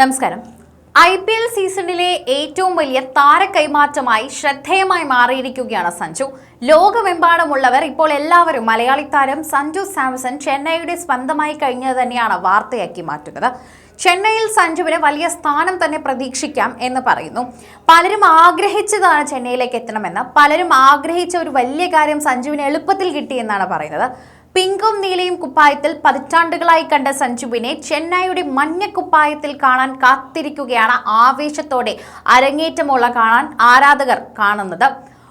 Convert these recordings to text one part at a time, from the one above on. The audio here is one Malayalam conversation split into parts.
നമസ്കാരം. ഐ പി എൽ സീസണിലെ ഏറ്റവും വലിയ താര കൈമാറ്റമായി ശ്രദ്ധേയമായി മാറിയിരിക്കുകയാണ് സഞ്ജു. ലോകമെമ്പാടുമുള്ളവർ ഇപ്പോൾ എല്ലാവരും മലയാളി താരം സഞ്ജു സാംസൺ ചെന്നൈയുടെ സ്വന്തമായി കഴിഞ്ഞത് തന്നെയാണ് വാർത്തയാക്കി മാറ്റുന്നത്. ചെന്നൈയിൽ സഞ്ജുവിന് വലിയ സ്ഥാനം തന്നെ പ്രതീക്ഷിക്കാം എന്ന് പറയുന്നു. പലരും ആഗ്രഹിച്ചതാണ് ചെന്നൈയിലേക്ക് എത്തണമെന്ന്. പലരും ആഗ്രഹിച്ച ഒരു വലിയ കാര്യം സഞ്ജുവിന് എളുപ്പത്തിൽ കിട്ടിയെന്നാണ് പറയുന്നത്. പിങ്കും നീലയും കുപ്പായത്തിൽ പതിറ്റാണ്ടുകളായി കണ്ട സഞ്ജുവിനെ ചെന്നൈയുടെ മഞ്ഞ കുപ്പായത്തിൽ കാണാൻ കാത്തിരിക്കുകയാണ് ആവേശത്തോടെ അരങ്ങേറ്റമുള്ള കാണാൻ ആരാധകർ കാണുന്നത്.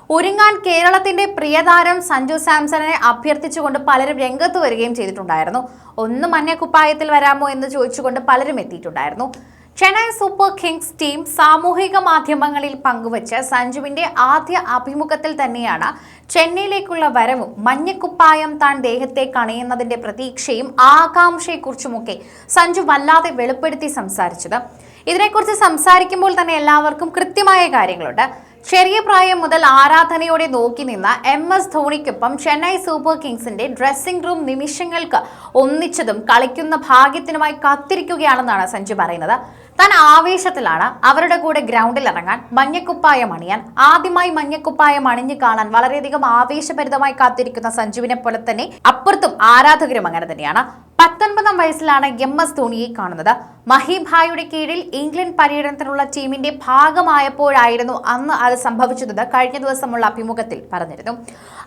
ഒരുങ്ങാൻ കേരളത്തിന്റെ പ്രിയതാരം സഞ്ജു സാംസണിനെ അഭ്യർത്ഥിച്ചുകൊണ്ട് പലരും രംഗത്ത് വരികയും ചെയ്തിട്ടുണ്ടായിരുന്നു. ഒന്ന് മഞ്ഞ കുപ്പായത്തിൽ വരാമോ എന്ന് ചോദിച്ചുകൊണ്ട് പലരും എത്തിയിട്ടുണ്ടായിരുന്നു. ചെന്നൈ സൂപ്പർ കിങ്സ് ടീം സാമൂഹിക മാധ്യമങ്ങളിൽ പങ്കുവച്ച് സഞ്ജുവിന്റെ ആദ്യ അഭിമുഖത്തിൽ തന്നെയാണ് ചെന്നൈയിലേക്കുള്ള വരവും മഞ്ഞക്കുപ്പായം താൻ ദേഹത്തെ കണയുന്നതിന്റെ പ്രതീക്ഷയും ആകാംക്ഷയെക്കുറിച്ചുമൊക്കെ സഞ്ജു വല്ലാതെ വെളിപ്പെടുത്തി സംസാരിച്ചത്. ഇതിനെക്കുറിച്ച് സംസാരിക്കുമ്പോൾ തന്നെ എല്ലാവർക്കും കൃത്യമായ കാര്യങ്ങളുണ്ട്. ചെറിയ പ്രായം മുതൽ ആരാധനയോടെ നോക്കി നിന്ന എം എസ് ധോണിക്കൊപ്പം ചെന്നൈ സൂപ്പർ കിങ്സിന്റെ ഡ്രസ്സിംഗ് റൂം നിമിഷങ്ങൾക്ക് ഒന്നിച്ചതും കളിക്കുന്ന ഭാഗ്യത്തിനുമായി കാത്തിരിക്കുകയാണെന്നാണ് സഞ്ജു പറയുന്നത്. താൻ ആവേശത്തിലാണ് അവരുടെ കൂടെ ഗ്രൗണ്ടിൽ ഇറങ്ങാൻ മഞ്ഞക്കുപ്പായം അണിയാൻ. ആദ്യമായി മഞ്ഞക്കുപ്പായം അണിഞ്ഞു കാണാൻ വളരെയധികം ആവേശഭരിതമായി കാത്തിരിക്കുന്ന സഞ്ജുവിനെ പോലെ തന്നെ അപ്പുറത്തും ആരാധകരും അങ്ങനെ തന്നെയാണ്. പത്തൊൻപതാം വയസ്സിലാണ് എം എസ് ധോണിയെ കാണുന്നത്. മഹിഭായുടെ കീഴിൽ ഇംഗ്ലണ്ട് പര്യടനത്തിനുള്ള ടീമിന്റെ ഭാഗമായപ്പോഴായിരുന്നു അന്ന് അത് സംഭവിച്ചത്. കഴിഞ്ഞ ദിവസമുള്ള അഭിമുഖത്തിൽ പറഞ്ഞിരുന്നു.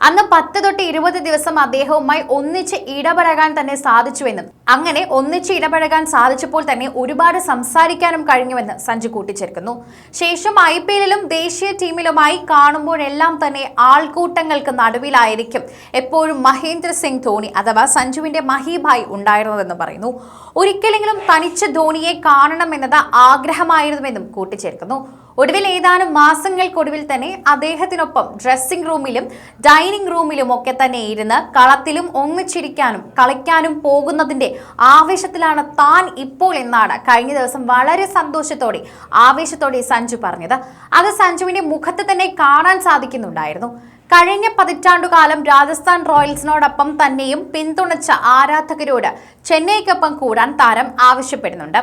അന്ന് പത്ത് തൊട്ട് ഇരുപത് ദിവസം അദ്ദേഹവുമായി ഒന്നിച്ച് ഇടപഴകാൻ തന്നെ സാധിച്ചുവെന്നും അങ്ങനെ ഒന്നിച്ച് ഇടപഴകാൻ സാധിച്ചപ്പോൾ തന്നെ ഒരുപാട് സംസാരിക്കാനും കഴിഞ്ഞുവെന്ന് സഞ്ജു കൂട്ടിച്ചേർക്കുന്നു. ശേഷം ഐ പി എല്ലിലും ദേശീയ ടീമിലുമായി കാണുമ്പോഴെല്ലാം തന്നെ ആൾക്കൂട്ടങ്ങൾക്ക് നടുവിലായിരിക്കും എപ്പോഴും മഹേന്ദ്ര സിംഗ് ധോണി അഥവാ സഞ്ജുവിന്റെ മഹിഭായ് ഉണ്ടായിരുന്നതെന്ന് പറയുന്നു. ഒരിക്കലെങ്കിലും തനിച്ച് ധോണിയെ കാണണമെന്നത് ആഗ്രഹമായിരുന്നുവെന്നും കൂട്ടിച്ചേർക്കുന്നു. ഒടുവിൽ ഏതാനും മാസങ്ങൾക്കൊടുവിൽ തന്നെ അദ്ദേഹത്തിനൊപ്പം ഡ്രസ്സിംഗ് റൂമിലും ഡൈനിങ് റൂമിലും ഒക്കെ തന്നെ ഇരുന്ന് കളത്തിലും ഒന്നിച്ചിരിക്കാനും കളിക്കാനും പോകുന്നതിന്റെ ആവേശത്തിലാണ് താൻ ഇപ്പോൾ എന്നാണ് കഴിഞ്ഞ ദിവസം വളരെ സന്തോഷത്തോടെ ആവേശത്തോടെ സഞ്ജു പറഞ്ഞത്. അത് സഞ്ജുവിന്റെ മുഖത്ത് തന്നെ കാണാൻ സാധിക്കുന്നുണ്ടായിരുന്നു. കഴിഞ്ഞ പതിറ്റാണ്ടുകാലം രാജസ്ഥാൻ റോയൽസിനോടൊപ്പം തന്നെയും പിന്തുണച്ച ആരാധകരോട് ചെന്നൈക്കൊപ്പം കൂടാൻ താരം ആവശ്യപ്പെടുന്നുണ്ട്.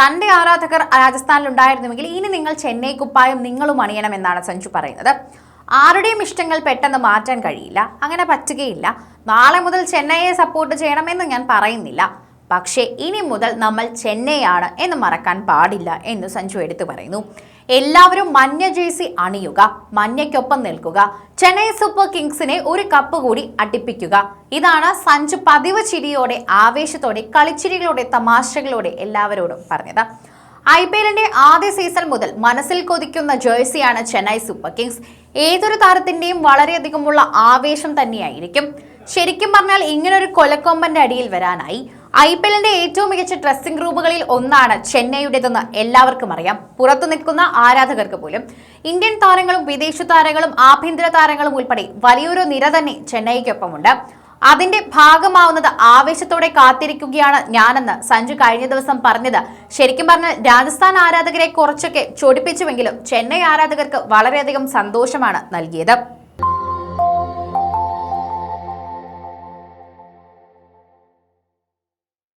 തന്റെ ആരാധകർ രാജസ്ഥാനിലുണ്ടായിരുന്നുവെങ്കിൽ ഇനി നിങ്ങൾ ചെന്നൈ കുപ്പായം നിങ്ങളും അണിയണമെന്നാണ് സഞ്ജു പറയുന്നത്. ആരുടെയും ഇഷ്ടങ്ങൾ പെട്ടെന്ന് മാറ്റാൻ കഴിയില്ല. അങ്ങനെ പറ്റുകയില്ല. നാളെ മുതൽ ചെന്നൈയെ സപ്പോർട്ട് ചെയ്യണമെന്ന് ഞാൻ പറയുന്നില്ല. പക്ഷേ ഇനി മുതൽ നമ്മൾ ചെന്നൈയാണ് എന്ന് മറക്കാൻ പാടില്ല എന്ന് സഞ്ജു എടുത്തു പറയുന്നു. എല്ലാവരും മഞ്ഞ ജേഴ്സി അണിയുക മഞ്ഞയ്ക്കൊപ്പം നിൽക്കുക ചെന്നൈ സൂപ്പർ കിങ്സിനെ ഒരു കപ്പ് കൂടി അടിപ്പിക്കുക ഇതാണ് സഞ്ജു പതിവ് ചിരിയോടെ ആവേശത്തോടെ കളിച്ചിരികളോടെ തമാശകളോടെ എല്ലാവരോടും പറഞ്ഞത്. ഐ പി എല്ലിന്റെ ആദ്യ സീസൺ മുതൽ മനസ്സിൽ കൊതിക്കുന്ന ജേഴ്സിയാണ് ചെന്നൈ സൂപ്പർ കിങ്സ്. ഏതൊരു താരത്തിന്റെയും വളരെയധികമുള്ള ആവേശം തന്നെയായിരിക്കും. ശരിക്കും പറഞ്ഞാൽ ഇങ്ങനൊരു കൊലക്കൊമ്പന്റെ അടിയിൽ വരാനായി. ഐ പി എല്ലിന്റെ ഏറ്റവും മികച്ച ഡ്രസ്സിംഗ് റൂമുകളിൽ ഒന്നാണ് ചെന്നൈയുടേതെന്ന് എല്ലാവർക്കും അറിയാം. പുറത്തു നിൽക്കുന്ന ആരാധകർക്ക് പോലും ഇന്ത്യൻ താരങ്ങളും വിദേശ താരങ്ങളും ആഭ്യന്തര താരങ്ങളും ഉൾപ്പെടെ വലിയൊരു നിര തന്നെ ചെന്നൈക്കൊപ്പമുണ്ട്. അതിന്റെ ഭാഗമാവുന്നത് ആവേശത്തോടെ കാത്തിരിക്കുകയാണ് ഞാനെന്ന് സഞ്ജു കഴിഞ്ഞ ദിവസം പറഞ്ഞത്. ശരിക്കും പറഞ്ഞാൽ രാജസ്ഥാൻ ആരാധകരെ കുറച്ചൊക്കെ ചൊടിപ്പിച്ചുവെങ്കിലും ചെന്നൈ ആരാധകർക്ക് വളരെയധികം സന്തോഷമാണ് നൽകിയത്.